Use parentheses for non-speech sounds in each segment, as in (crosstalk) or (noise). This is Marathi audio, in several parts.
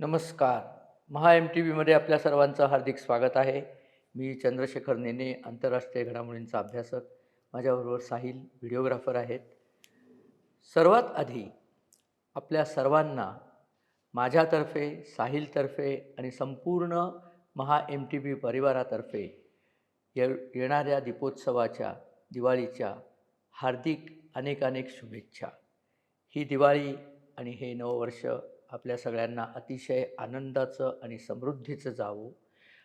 नमस्कार. महा एम टी व्हीमध्ये आपल्या सर्वांचं हार्दिक स्वागत आहे. मी चंद्रशेखर नेने आंतरराष्ट्रीय घडामोडींचा अभ्यासक. माझ्याबरोबर साहिल व्हिडिओग्राफर आहेत. सर्वात आधी आपल्या सर्वांना माझ्यातर्फे साहिलतर्फे आणि संपूर्ण महा एम टी व्ही परिवारातर्फे ये येणाऱ्या दीपोत्सवाच्या दिवाळीच्या हार्दिक अनेक अनेक शुभेच्छा. ही दिवाळी आणि हे नववर्ष आपल्या सगळ्यांना अतिशय आनंदाचं आणि समृद्धीचं जावो.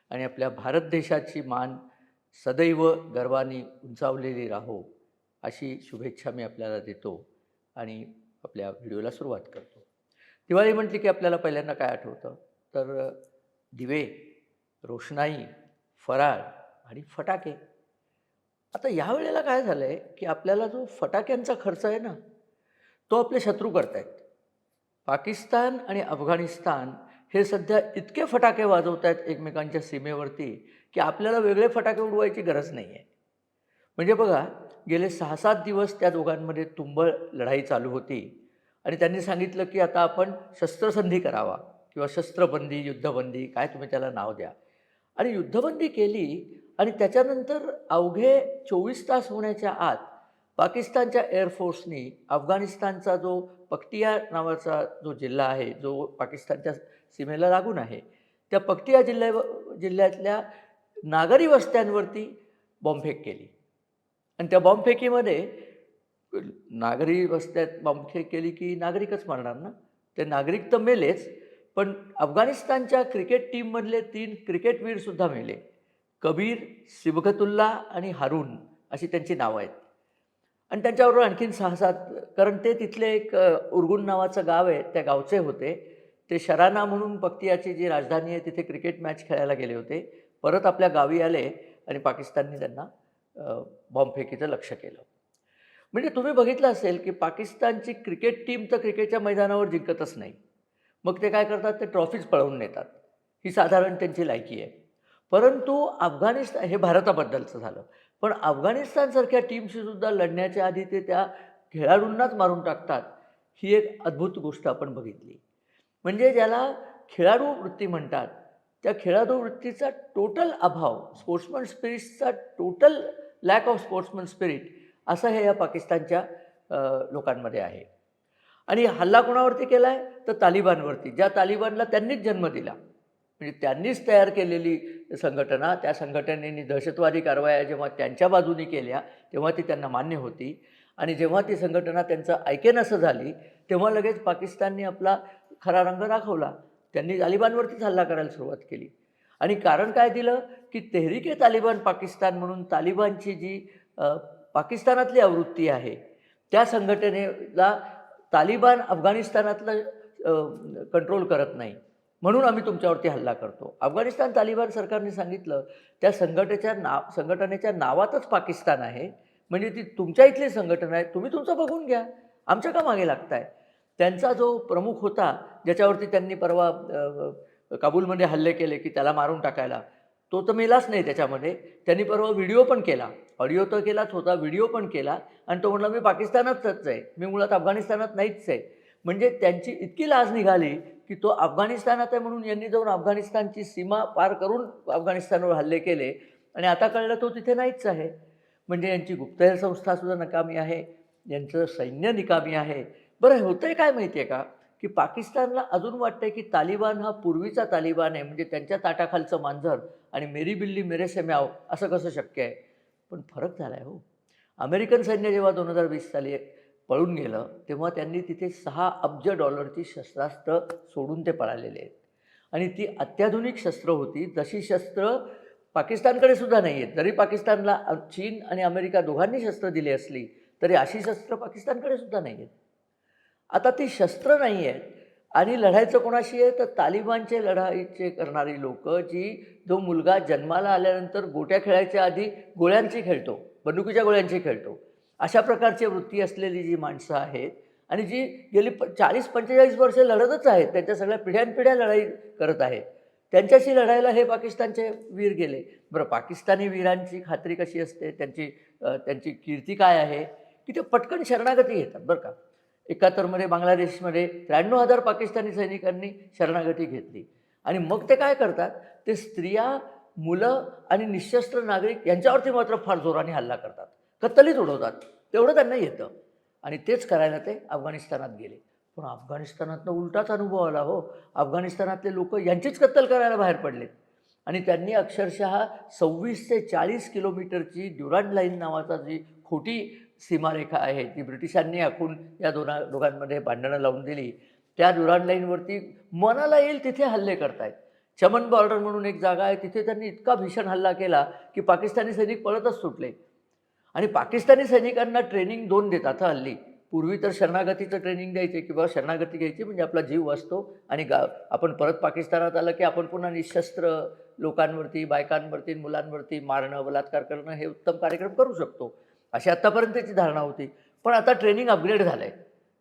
आणि आपल्या भारत देशाची मान सदैव गर्वाने उंचावलेली राहो अशी शुभेच्छा मी आपल्याला देतो आणि आपल्या व्हिडिओला सुरुवात करतो. दिवाळी म्हटली की आपल्याला पहिल्यांदा काय आठवतं? तर दिवे रोषणाई फराळ आणि फटाके. आता या वेळेला काय झालं आहे की आपल्याला जो फटाक्यांचा खर्च आहे ना तो आपले शत्रू करतायत. पाकिस्तान आणि अफगाणिस्तान हे सध्या इतके फटाके वाजवत आहेत एकमेकांच्या सीमेवरती की आपल्याला वेगळे फटाके उडवायची गरज नाही आहे म्हणजे बघा गेले सहा सात दिवस त्या दोघांमध्ये तुंबळ लढाई चालू होती आणि त्यांनी सांगितलं की आता आपण शस्त्रसंधी करावा किंवा शस्त्रबंदी युद्धबंदी काय तुम्ही त्याला नाव द्या. आणि युद्धबंदी केली आणि त्याच्यानंतर अवघे चोवीस तास होण्याच्या आत पाकिस्तानच्या एअरफोर्सनी अफगाणिस्तानचा जो पक्टिया नावाचा जो जिल्हा आहे जो पाकिस्तानच्या सीमेला लागून आहे त्या पक्टिया जिल्ह्या जिल्ह्यातल्या नागरी वस्त्यांवरती बॉम्बफेक केली. आणि त्या बॉम्बफेकीमध्ये नागरी वस्त्यात बॉम्बफेक केली की नागरिकच मारणार ना? ते नागरिक तर मेलेच पण अफगाणिस्तानच्या क्रिकेट टीममधले तीन क्रिकेटवीरसुद्धा मेले. कबीर सिबगतुल्ला आणि हारून अशी त्यांची नावं आहेत. आणि त्यांच्याबरोबर आणखीन सहा सात कारण ते तिथले एक उर्गुन नावाचं गाव आहे त्या गावचे होते. ते शराना म्हणून पक्तियाची जी राजधानी आहे तिथे क्रिकेट मॅच खेळायला गेले होते. परत आपल्या गावी आले आणि पाकिस्तानने त्यांना बॉम्बफेकीचं लक्ष केलं. म्हणजे तुम्ही बघितलं असेल की पाकिस्तानची क्रिकेट टीम तर क्रिकेटच्या मैदानावर जिंकतच नाही. मग ते काय करतात? ते ट्रॉफीज पळवून नेतात. ही साधारण त्यांची लायकी आहे. परंतु अफगाणिस्तान हे भारताबद्दलचं झालं. पण अफगाणिस्तानसारख्या टीमशी सुद्धा लढण्याच्या आधी ते त्या खेळाडूंनाच मारून टाकतात ही एक अद्भुत गोष्ट आपण बघितली. म्हणजे ज्याला खेळाडू वृत्ती म्हणतात त्या खेळाडू वृत्तीचा टोटल अभाव sportsman स्पिरिटचा total lack of sportsman spirit असं हे या पाकिस्तानच्या लोकांमध्ये आहे. आणि हल्ला कोणावरती केला आहे तर तालिबानवरती. ज्या तालिबानला त्यांनीच जन्म दिला. म्हणजे त्यांनीच तयार केलेली संघटना त्या संघटनेने दहशतवादी कारवाया जेव्हा त्यांच्या बाजूनी केल्या तेव्हा ती त्यांना मान्य होती. आणि जेव्हा ती संघटना त्यांचं ऐकेनसं झाली तेव्हा लगेच पाकिस्तानने आपला खरा रंग दाखवला. त्यांनी तालिबानवरतीच हल्ला करायला सुरुवात केली. आणि कारण काय दिलं? की तेहरीके तालिबान पाकिस्तान म्हणून तालिबानची जी पाकिस्तानातली आवृत्ती आहे त्या संघटनेला तालिबान अफगाणिस्तानातलं कंट्रोल करत नाही. म्हणून आम्ही तुमच्यावरती हल्ला करतो. अफगाणिस्तान तालिबान सरकारने सांगितलं त्या संघटनेच्या नाव संघटनेच्या नावातच पाकिस्तान आहे. म्हणजे ती तुमच्या इथली संघटना आहे तुम्ही तुमचं बघून घ्या. आमच्या का मागे लागताय? त्यांचा जो प्रमुख होता ज्याच्यावरती त्यांनी परवा काबूलमध्ये हल्ले केले की त्याला मारून टाकायला तो तर मेलाच नाही त्याच्यामध्ये. त्यांनी परवा व्हिडिओ पण केला. ऑडिओ तर केलाच होता व्हिडिओ पण केला. आणि तो म्हणला मी पाकिस्तानातच आहे. मी मुळात अफगाणिस्तानात नाहीच आहे. म्हणजे त्यांची इतकी लाज निघाली की तो अफगाणिस्तानात आहे म्हणून यांनी जाऊन अफगाणिस्तानची सीमा पार करून अफगाणिस्तानवर हल्ले केले. आणि आता कळलं तो तिथे नाहीच आहे. म्हणजे यांची गुप्तहेर संस्थासुद्धा नकामी आहे. यांचं सैन्य निकामी आहे. बरं होतं आहे काय माहिती आहे का? की पाकिस्तानला अजून वाटतं की तालिबान हा पूर्वीचा तालिबान आहे. म्हणजे त्यांच्या ताटाखालचं मांजर आणि मेरी बिल्ली मेरे से म्याव असं कसं शक्य आहे? पण फरक झाला आहे हो. अमेरिकन सैन्य जेव्हा दोन हजार वीस साली पळून गेलं तेव्हा त्यांनी तिथे सहा अब्ज डॉलरची शस्त्रास्त्र सोडून ते पळालेले आहेत. आणि ती अत्याधुनिक शस्त्र होती जशी शस्त्र पाकिस्तानकडे सुद्धा नाही आहेत. जरी पाकिस्तानला चीन आणि अमेरिका दोघांनी शस्त्र दिली असली तरी अशी शस्त्र पाकिस्तानकडे सुद्धा नाही आहेत. आता ती शस्त्र नाही आहेत आणि लढायचं कोणाशी आहे? तर तालिबानचे लढाईचे करणारी लोक जी जो मुलगा जन्माला आल्यानंतर गोट्या खेळायच्या आधी गोळ्यांची खेळतो बंदुकीच्या गोळ्यांची खेळतो अशा प्रकारची वृत्ती असलेली जी माणसं आहेत आणि जी गेली प चाळीस पंचेचाळीस वर्ष लढतच आहेत त्यांच्या सगळ्या पिढ्यानपिढ्या लढाई करत आहेत. त्यांच्याशी लढायला हे पाकिस्तानचे वीर गेले. बरं पाकिस्तानी वीरांची खात्री कशी असते? त्यांची त्यांची कीर्ती काय आहे? की ते पटकन शरणागती घेतात बरं का? एकाहत्तरमध्ये बांगलादेशमध्ये त्र्याण्णव हजार पाकिस्तानी सैनिकांनी शरणागती घेतली. आणि मग ते काय करतात? ते स्त्रिया मुलं आणि निशस्त्र नागरिक यांच्यावरती मात्र फार जोराने हल्ला करतात. कत्तलीत उडवतात? तेवढं त्यांना येतं. आणि तेच करायला ते अफगाणिस्तानात गेले. पण अफगाणिस्तानातनं उलटाच अनुभव आला हो. अफगाणिस्तानातले लोक यांचीच कत्तल करायला बाहेर पडलेत. आणि त्यांनी अक्षरशः सव्वीस ते चाळीस किलोमीटरची ड्युरांड लाईन नावाचा जी खोटी सीमारेखा आहे ती ब्रिटिशांनी आखून या दोना दोघांमध्ये भांडणं लावून दिली. त्या ड्युरांड लाईनवरती मनाला येईल तिथे हल्ले करतायत. चमन बॉर्डर म्हणून एक जागा आहे तिथे त्यांनी इतका भीषण हल्ला केला की पाकिस्तानी सैनिक पळतच सुटले. आणि पाकिस्तानी सैनिकांना ट्रेनिंग दोन देतात आता हल्ली. पूर्वी तर शरणागतीचं ट्रेनिंग द्यायचे किंवा शरणागती घ्यायची म्हणजे आपला जीव वाचतो आणि गा आपण परत पाकिस्तानात आलं की आपण पुन्हा निशस्त्र लोकांवरती बायकांवरती मुलांवरती मारणं बलात्कार करणं हे उत्तम कार्यक्रम करू शकतो. अशी आत्तापर्यंतची धारणा होती. पण आता ट्रेनिंग अपग्रेड झालं आहे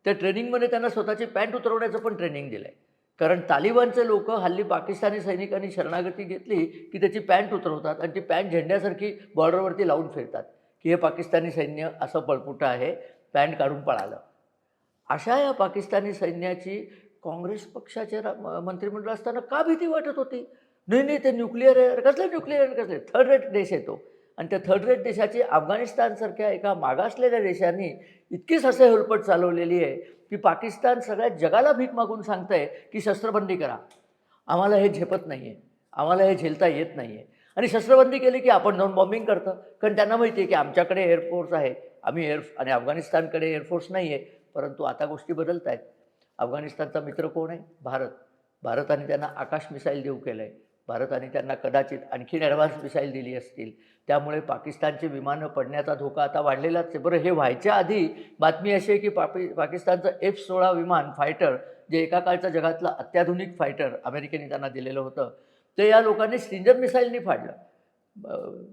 त्या ट्रेनिंगमध्ये त्यांना स्वतःची पॅन्ट उतरवण्याचं पण ट्रेनिंग दिलं आहे कारण तालिबानचे लोक हल्ली पाकिस्तानी सैनिकांनी शरणागती घेतली की त्याची पॅन्ट उतरवतात आणि ती पॅन्ट झेंड्यासारखी बॉर्डरवरती लावून फिरतात. की हे पाकिस्तानी सैन्य असं पळपुटं आहे पॅन्ट काढून पळालं. अशा या पाकिस्तानी सैन्याची काँग्रेस पक्षाचे मंत्रिमंडळ असताना का भीती वाटत होती? नाही नाही ते न्यूक्लिअर आहे कसले न्यूक्लिअर कसले? थर्ड रेट देश येतो आणि त्या थर्ड रेट देशाची अफगाणिस्तानसारख्या एका मागासलेल्या देशांनी इतकी ससे हुलपट चालवलेली आहे की पाकिस्तान सगळ्या जगाला भीक मागून सांगतंय की शस्त्रबंदी करा. आम्हाला हे झेपत नाही आहे आम्हाला हे झेलता येत नाही आहे आणि शस्त्रबंदी केली की आपण जाऊन बॉम्बिंग करतं. कारण त्यांना माहिती आहे की आमच्याकडे एअरफोर्स आहे. आम्ही एअर आणि अफगाणिस्तानकडे एअरफोर्स नाही आहे परंतु आता गोष्टी बदलत आहेत अफगाणिस्तानचा मित्र कोण आहे? भारत. भारताने त्यांना आकाश मिसाईल देऊ केलं आहे भारताने त्यांना कदाचित आणखीन ॲडव्हान्स मिसाईल दिली असतील. त्यामुळे पाकिस्तानची विमानं पडण्याचा धोका आता वाढलेलाच आहे. बरं हे व्हायच्या आधी बातमी अशी आहे की पापी पाकिस्तानचं एफ सोळा विमान फायटर जे एका काळचं जगातलं अत्याधुनिक फायटर अमेरिकेने त्यांना दिलेलं होतं ते या लोकांनी स्टिंजर मिसाईलनी फाडलं.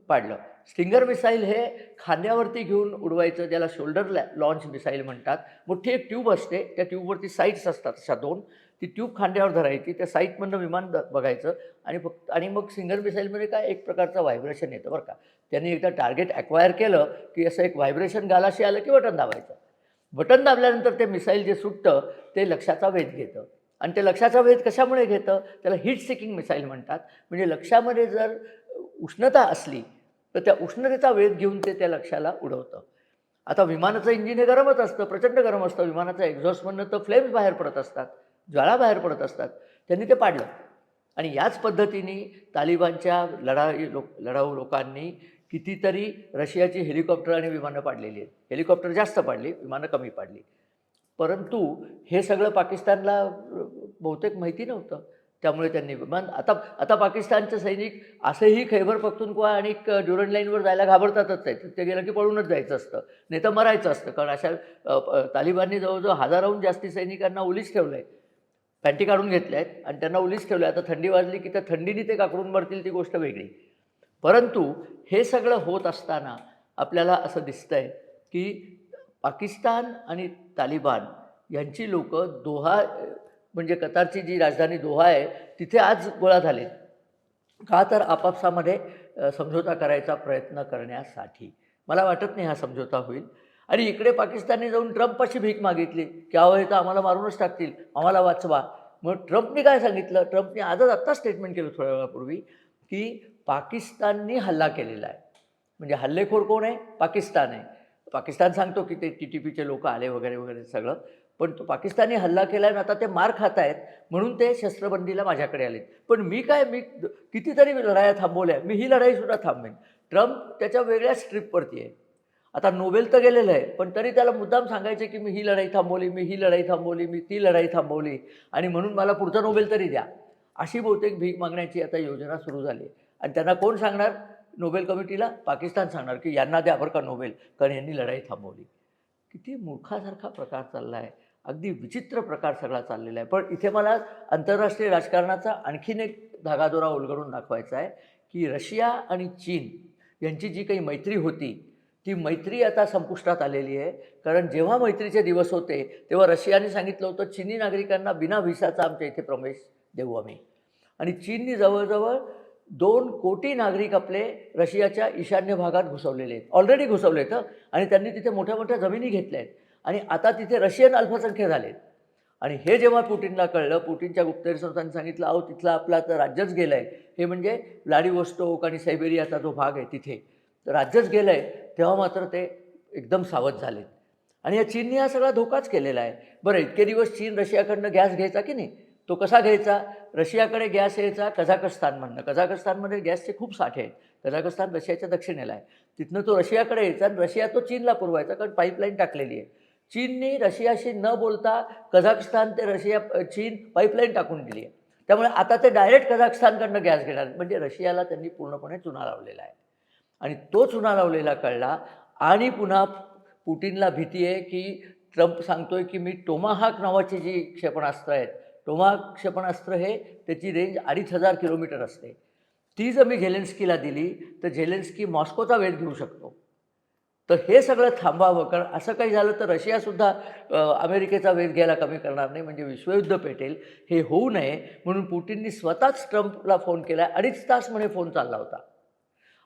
पाडलं. स्टिंगर मिसाईल हे खांद्यावरती घेऊन उडवायचं ज्याला शोल्डर लॉन्च मिसाईल म्हणतात. मोठी एक ट्यूब असते. त्या ट्यूबवरती साईट्स असतात अशा दोन. ती ट्यूब खांद्यावर धरायची. त्या साईटमधनं विमान बघायचं. आणि फक्त आणि मग सिंगर मिसाईलमध्ये काय एक प्रकारचं व्हायब्रेशन येतं बरं का. त्यांनी एकदा टार्गेट ॲक्वायर केलं की असं एक व्हायब्रेशन गालाशी आलं की बटन दाबायचं. बटन दाबल्यानंतर ते मिसाईल जे सुटतं ते लक्षाचा वेध घेतं. आणि ते लक्षाचा वेध कशामुळे घेतं? त्याला हीट सिकिंग मिसाईल म्हणतात. म्हणजे लक्षामध्ये जर उष्णता असली तर त्या उष्णतेचा वेध घेऊन ते त्या लक्षाला उडवतं. आता विमानाचं इंजिन हे गरमच असतं प्रचंड गरम असतं. विमानाचं एक्झॉस्टमधनं तर फ्लेम्स बाहेर पडत असतात ज्वाळा बाहेर पडत असतात. त्यांनी ते पाडलं. आणि याच पद्धतीने तालिबानच्या लढाई लोक लढाऊ लोकांनी कितीतरी रशियाची हेलिकॉप्टर आणि विमानं पाडलेली आहेत. हेलिकॉप्टर जास्त पाडली विमानं कमी पाडली. परंतु हे सगळं पाकिस्तानला बहुतेक माहिती नव्हतं. त्यामुळे त्यांनी विमान आता आता पाकिस्तानचे सैनिक असेही खैबर पख्तूनख्वा आणि क- ड्युरंड लाईनवर जायला घाबरतातच आहेत ते गेलं की पळूनच जायचं असतं. नाही तर मरायचं असतं. कारण अशा अ, तालिबाननी जवळजवळ हजाराहून जास्ती सैनिकांना ओलीच ठेवलं आहे पॅन्टी काढून घेतल्या आहेत आणि त्यांना ओलीस ठेवलं आहे आता थंडी वाजली की त्या थंडीने ते काकडून मरतील ती गोष्ट वेगळी. परंतु हे सगळं होत असताना आपल्याला असं दिसतं आहे की पाकिस्तान आणि तालिबान यांची लोक दोहा म्हणजे कतारची जी राजधानी दोहा आहे तिथे आज गोळा झाले का तर आपापसामध्ये समझोता करायचा प्रयत्न करण्यासाठी. मला वाटत नाही हा समझोता होईल. आणि इकडे पाकिस्तानने जाऊन ट्रम्पपाशी भीक मागितली की अहो हे तर आम्हाला मारूनच टाकतील आम्हाला वाचवा. मग ट्रम्पने काय सांगितलं? ट्रम्पने आजच आत्ता स्टेटमेंट केलं थोड्या वेळापूर्वी की पाकिस्ताननी हल्ला केलेला आहे. म्हणजे हल्लेखोर कोण आहे? पाकिस्तान आहे. पाकिस्तान सांगतो की ते टी टी पीचे लोक आले वगैरे वगैरे सगळं. पण तो पाकिस्तानी हल्ला केला आणि आता ते मार खात आहेत म्हणून ते शस्त्रबंदीला माझ्याकडे आलेत. पण मी काय मी कितीतरी लढाया थांबवल्या मी ही लढाईसुद्धा थांबवेन. ट्रम्प त्याच्या वेगळ्याच स्ट्रीपवरती आहे. आता नोबेल तर गेलेलं आहे पण तरी त्याला मुद्दाम सांगायचे की मी ही लढाई थांबवली मी ही लढाई थांबवली मी ती लढाई थांबवली आणि म्हणून मला पुढचा नोबेल तरी द्या. अशी बहुतेक भीक मागण्याची आता योजना सुरू झाली आणि त्यांना कोण सांगणार? नोबेल कमिटीला पाकिस्तान सांगणार की यांना द्या बरं का नोबेल कारण यांनी लढाई थांबवली. किती मूर्खासारखा प्रकार चालला आहे अगदी विचित्र प्रकार सगळा चाललेला आहे. पण इथे मला आंतरराष्ट्रीय राजकारणाचा आणखीन एक धागादोरा उलगडून दाखवायचा आहे की रशिया आणि चीन यांची जी काही मैत्री होती ती मैत्री आता संपुष्टात आलेली आहे. कारण जेव्हा मैत्रीचे दिवस होते तेव्हा रशियाने सांगितलं होतं चीनी नागरिकांना बिना व्हिसाचा आमच्या इथे प्रवेश देऊ आम्ही. आणि चीननी जवळजवळ दोन कोटी नागरिक आपले रशियाच्या ईशान्य भागात घुसवलेले आहेत. ऑलरेडी घुसवले आहेत आणि त्यांनी तिथे मोठ्या मोठ्या जमिनी घेतल्या आहेत. आणि आता तिथे रशियन अल्पसंख्य झालेत आणि हे जेव्हा पुटिनला कळलं पुटिनच्या गुप्तहेर संस्थांनी सांगितलं अहो तिथला आपला तर राज्यच गेलं आहे हे म्हणजे व्लाडिवोस्टोक आणि सायबेरियाचा जो भाग आहे तिथे राज्यच गेलं आहे तेव्हा मात्र ते एकदम सावध झालेत. आणि या चीनने हा सगळा धोकाच केलेला आहे. बरं इतके दिवस चीन रशियाकडनं गॅस घ्यायचा की नाही? तो कसा घ्यायचा? रशियाकडे गॅस यायचा कझाकस्तानमधनं. कझाकस्तानमध्ये गॅसचे खूप साठे आहेत. कझाकस्तान रशियाच्या दक्षिणेला आहे. तिथनं तो रशियाकडे यायचा आणि रशिया तो चीनला पुरवायचा कारण पाईपलाईन टाकलेली आहे. चीनने रशियाशी न बोलता कझाकस्तान ते रशिया चीन पाईपलाईन टाकून दिली आहे. त्यामुळे आता ते डायरेक्ट कझाकस्तानकडनं गॅस घेणार म्हणजे रशियाला त्यांनी पूर्णपणे चुना लावलेला आहे. आणि तो चुना लावलेला कळला आणि पुन्हा पुटिनला भीती आहे की ट्रम्प सांगतोय की मी टोमाहाक नावाची जी क्षेपणास्त्र आहेत टोमा क्षेपणास्त्र हे त्याची रेंज अडीच हजार किलोमीटर असते. ती जर मी झेलेन्स्कीला दिली तर झेलेन्स्की मॉस्कोचा वेध घेऊ शकतो. तर हे सगळं थांबावं कारण असं काही झालं तर रशियासुद्धा अमेरिकेचा वेध घ्यायला कमी करणार नाही म्हणजे विश्वयुद्ध पेटेल. हे होऊ नये म्हणून पुटिननी स्वतःच ट्रम्पला फोन केला. अडीच तास म्हणे फोन चालला होता.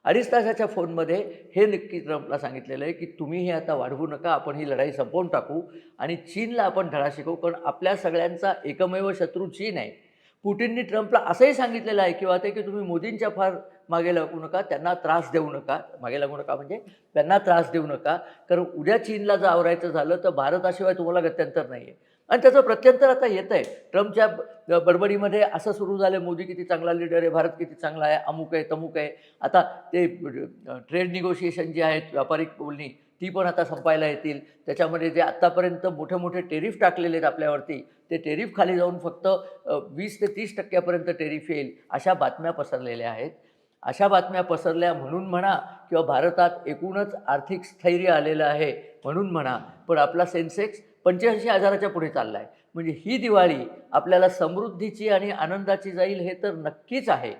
अडीच तासाच्या फोनमध्ये हे नक्की ट्रम्पला सांगितलेलं आहे की तुम्ही हे आता वाढवू नका आपण ही लढाई संपवून टाकू आणि चीनला आपण धडा शिकवू कारण आपल्या सगळ्यांचा एकमेव शत्रू चीन आहे. पुटिननी ट्रम्पला असंही सांगितलेलं आहे किंवा ते की तुम्ही मोदींच्या फार मागे लागू नका त्यांना त्रास देऊ नका. मागे लागू नका म्हणजे त्यांना त्रास देऊ नका कारण उद्या चीनला जर आवरायचं झालं तर भारताशिवाय तुम्हाला गत्यंतर नाही आहे आणि त्याचं प्रत्यंतर आता येतं आहे. ट्रम्पच्या बडबडीमध्ये असं सुरू झालं मोदी किती चांगला लीडर आहे भारत किती चांगला आहे अमुक आहे तमुक आहे. आता ते ट्रेड निगोशिएशन जे आहेत व्यापारिक बोलणी ती पण आता संपायला येतील. त्याच्यामध्ये जे आत्तापर्यंत मोठे मोठे टेरिफ टाकलेले आहेत आपल्यावरती ते टेरिफ खाली जाऊन फक्त वीस ते तीस टक्क्यापर्यंत टेरिफ येईल अशा बातम्या पसरलेल्या आहेत. अशा बातम्या पसरल्या म्हणून म्हणा किंवा भारतात एकूणच आर्थिक स्थैर्य आलेलं आहे म्हणून म्हणा पण आपला सेन्सेक्स पंच्याऐंशी हजाराच्या पुढे चालला आहे म्हणजे ही दिवाळी आपल्याला समृद्धीची आणि आनंदाची जाईल हे तर नक्कीच आहे.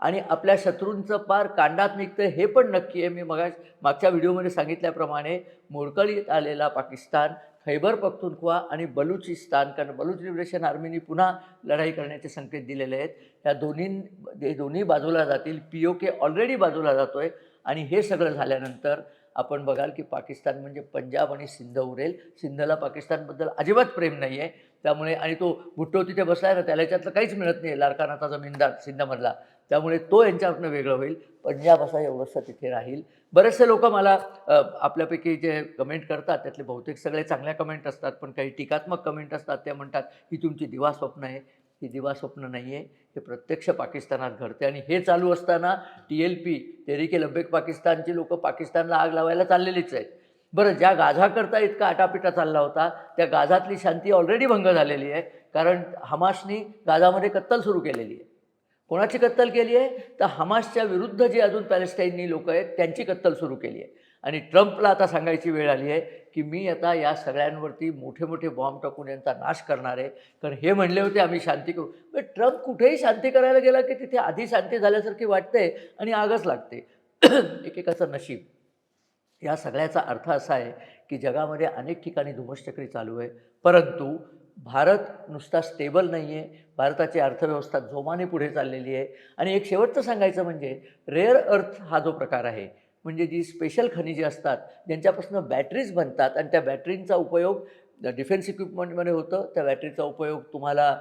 आणि आपल्या शत्रूंचं पार कांडात निघतं हे पण नक्की आहे. मी मगा मागच्या व्हिडिओमध्ये सांगितल्याप्रमाणे मोडकळीत आलेला पाकिस्तान खैबर पख्तुनख्वा आणि बलुचिस्तान कारण बलुच लिबरेशन आर्मीनी पुन्हा लढाई करण्याचे संकेत दिलेले आहेत. ह्या दोन्ही दोन्ही बाजूला जातील. पी ओ के ऑलरेडी बाजूला जातो आहे आणि हे सगळं झाल्यानंतर आपण बघाल की पाकिस्तान म्हणजे पंजाब आणि सिंध उरेल. सिंधला पाकिस्तानबद्दल अजिबात प्रेम नाही आहे त्यामुळे आणि तो भुट्टो तिथे बसला आहे ना त्याला याच्यातलं काहीच मिळत नाही लाडकानाचा जमीनदार सिंधमधला. त्यामुळे तो यांच्यातनं वेगळं होईल. पंजाब असा एवढंसं तिथे राहील. बरेचसे लोक मला आपल्यापैकी जे कमेंट करतात त्यातले बहुतेक सगळे चांगल्या कमेंट असतात पण काही टीकात्मक कमेंट असतात ते म्हणतात ही तुमची दिवा स्वप्न आहे. ही दिवा स्वप्न नाही आहे हे प्रत्यक्ष पाकिस्तानात घडते आणि हे चालू असताना टी एल पी तेरिके लब्बेक पाकिस्तानची लोक पाकिस्तानला आग लावायला चाललेलीच आहेत. बरं ज्या गाझाकरता इतका आटापिटा चालला होता त्या गाझातली शांती ऑलरेडी भंग झालेली आहे. कारण हमासनी गाझामध्ये कत्तल सुरू केलेली आहे. कोणाची कत्तल केली आहे? तर हमासच्या विरुद्ध जे अजून पॅलेस्टाईननी लोक आहेत त्यांची कत्तल सुरू केली आहे. आणि ट्रम्पला आता सांगायची वेळ आली आहे की मी आता या सगळ्यांवरती मोठे मोठे बॉम्ब टाकून यांचा नाश करणार आहे. कारण हे म्हणले होते आम्ही शांती करू. पण ट्रम्प कुठेही शांती करायला गेला की तिथे आधी शांती झाल्यासारखी वाटते आणि आगच लागते. (clears throat) एकेकाचं नशीब. या सगळ्याचा अर्थ असा आहे की जगामध्ये अनेक ठिकाणी धुमश्चक्री चालू आहे. परंतु भारत नुसता स्टेबल नाही आहे भारताची अर्थव्यवस्था जोमाने पुढे चाललेली आहे. आणि एक शेवटचं सांगायचं म्हणजे रेअर अर्थ हा जो प्रकार आहे म्हणजे जी स्पेशल खनिजे असतात ज्यांच्यापासून बॅटरीज बनतात आणि त्या बॅटरींचा उपयोग डिफेन्स इक्विपमेंटमध्ये होतं त्या बॅटरीचा उपयोग तुम्हाला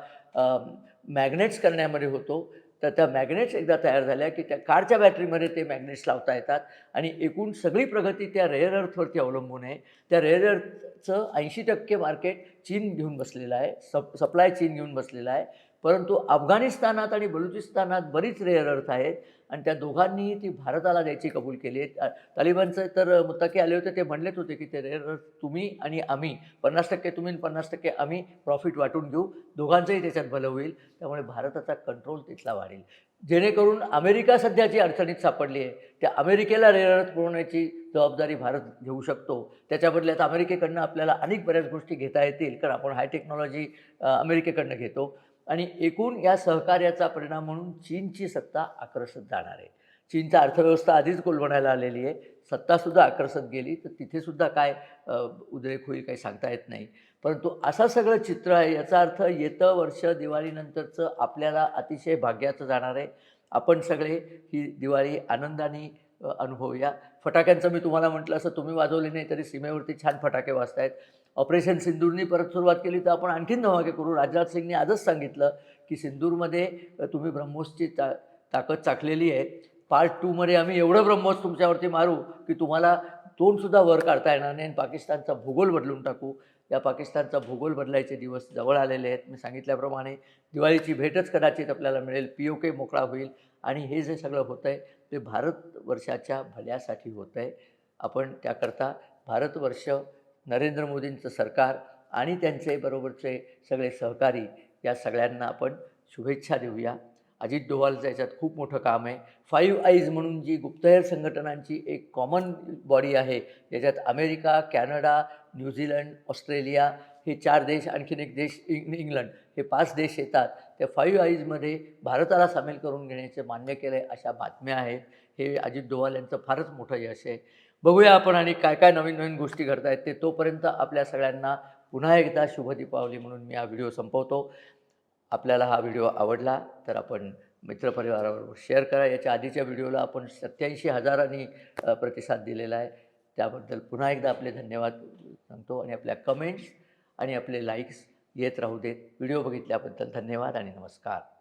मॅग्नेट्स करण्यामध्ये होतो. तर त्या मॅग्नेट्स एकदा तयार झाल्या की त्या कारच्या बॅटरीमध्ये ते मॅग्नेट्स लावता येतात आणि एकूण सगळी प्रगती त्या रेअर अर्थवरती अवलंबून आहे. त्या रेअर अर्थचं ऐंशी टक्के मार्केट चीन घेऊन बसलेलं आहे सप सप्लाय चीन घेऊन बसलेला आहे. परंतु अफगाणिस्तानात आणि बलुचिस्तानात बरीच रेअर अर्थ आहेत आणि त्या दोघांनीही ती भारताला द्यायची कबूल केली. आहे तालिबानचे तर मुत्तके आले होते ते म्हणलेच होते की ते रेअर अर्थ तुम्ही आणि आम्ही पन्नास टक्के तुम्ही आणि पन्नास टक्के आम्ही प्रॉफिट वाटून घेऊ. दोघांचंही त्याच्यात भलं होईल. त्यामुळे भारताचा कंट्रोल तिथला वाढेल. जेणेकरून अमेरिका सध्या जी अडचणीत सापडली आहे त्या अमेरिकेला रेअर अर्थ पुरवण्याची जबाबदारी भारत घेऊ शकतो. त्याच्या बदल्यात अमेरिकेकडनं आपल्याला अनेक बऱ्याच गोष्टी घेता येतील. कारण आपण हाय टेक्नॉलॉजी अमेरिकेकडनं घेतो. आणि एकूण या सहकार्याचा परिणाम म्हणून चीनची सत्ता आकर्षित जाणार आहे. चीनचा अर्थव्यवस्था आधीच कोलमडायला आलेली आहे. सत्तासुद्धा आकर्षित गेली. तर तिथेसुद्धा काय उद्रेक होईल काही सांगता येत नाही. परंतु असं सगळं चित्र आहे याचा अर्थ येतं वर्ष दिवाळीनंतरचं आपल्याला अतिशय भाग्याचं जाणार आहे. आपण सगळे ही दिवाळी आनंदाने अनुभवूया. फटाक्यांचं मी तुम्हाला म्हटलं असं तुम्ही वाजवले नाही तरी सीमेवरती छान फटाके वाजत आहेत ऑपरेशन सिंदूरनी परत सुरुवात केली तर आपण आणखीन धमाके करू. राजनाथ सिंगने आजच सांगितलं की सिंदूरमध्ये तुम्ही ब्रह्मोसची ता ताकद चाकलेली आहे. पार्ट टूमध्ये आम्ही एवढं ब्रह्मोस तुमच्यावरती मारू की तुम्हाला तोंडसुद्धा वर काढता येणार नाही आणि पाकिस्तानचा भूगोल बदलून टाकू. या पाकिस्तानचा भूगोल बदलायचे दिवस जवळ आलेले आहेत. मी सांगितल्याप्रमाणे दिवाळीची भेटच कदाचित आपल्याला मिळेल. पी ओ के मोकळा होईल. आणि हे जे सगळं होतं आहे ते भारतवर्षाच्या भल्यासाठी होतं आहे आपण त्याकरता भारतवर्ष नरेंद्र मोदींचं सरकार आणि त्यांचे बरोबरचे सगळे सहकारी या सगळ्यांना आपण शुभेच्छा देऊया. अजित डोवालचं याच्यात खूप मोठं काम आहे. फाईव्ह आईज म्हणून जी गुप्तहेर संघटनांची एक कॉमन बॉडी आहे ज्याच्यात अमेरिका कॅनडा न्यूझीलंड ऑस्ट्रेलिया हे चार देश आणखीन एक देश इंग इंग्लंड हे पाच देश येतात. त्या फाईव्ह आईजमध्ये भारताला सामील करून घेण्याचे मान्य केलं आहे अशा बातम्या आहेत. हे अजित डोवाल यांचं फारच मोठं यश आहे. बघूया आपण आणि काय काय नवीन नवीन गोष्टी घडत आहेत ते तोपर्यंत आपल्या सगळ्यांना पुन्हा एकदा शुभ दीपावली म्हणून मी हा व्हिडिओ संपवतो. आपल्याला हा व्हिडिओ आवडला तर आपण मित्रपरिवाराबरोबर शेअर करा. याच्या आधीच्या व्हिडिओला आपण सत्याऐंशी हजारांनी प्रतिसाद दिलेला आहे. त्याबद्दल पुन्हा एकदा आपले धन्यवाद सांगतो आणि आपल्या कमेंट्स आणि आपले लाईक्स येत राहू देत. व्हिडिओ बघितल्याबद्दल धन्यवाद आणि नमस्कार.